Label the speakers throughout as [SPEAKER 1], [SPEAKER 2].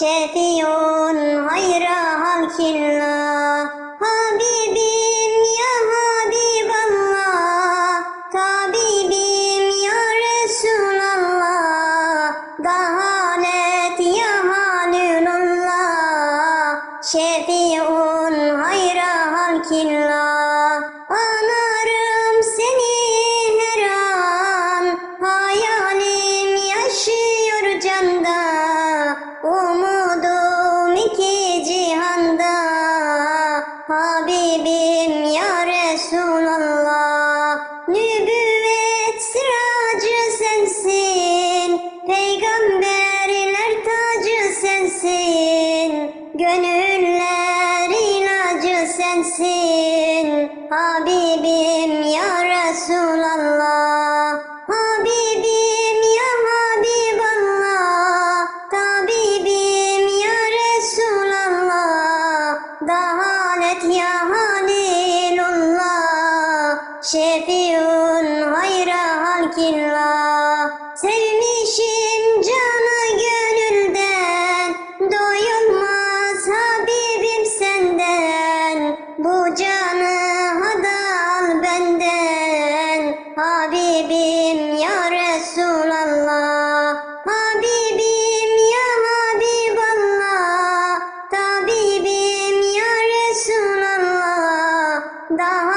[SPEAKER 1] Şefiun hayra hakillah. Habibim ya Habiballah. Tabibim ya Resulallah. Dahanet ya Halilullah. Şefiun hayra halkillah Anarım seni her an. Hayalim yaşıyor canda. Um Habibim ya Resulallah. Nübüvvet sıracı sensin, peygamberler tacı sensin. Gönüller ilacı sensin, Habibim ya Şefiun hayra halkillah Sevmişim canı gönülden. Doyulmaz Habibim senden. Bu canı hada al benden. Habibim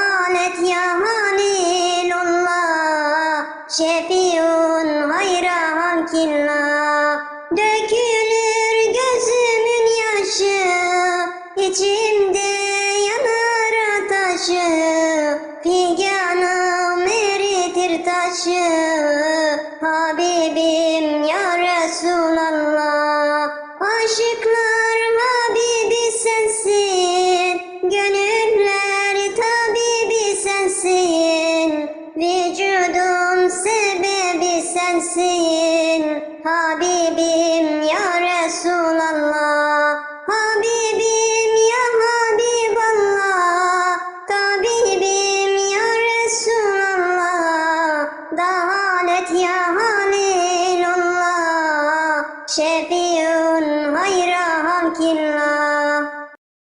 [SPEAKER 1] halet ya halilullah Şefiun hayra halkillah Dökülür gözümün yaşı içimde yanar ateşi Figanım eritir taşı Habibim Vücudum sebebi sensin. Habibim ya Resulallah. Habibim ya Habiballah. Tabibim ya Resulallah. Dahalet ya Halilullah. Şefiun hayra hakillah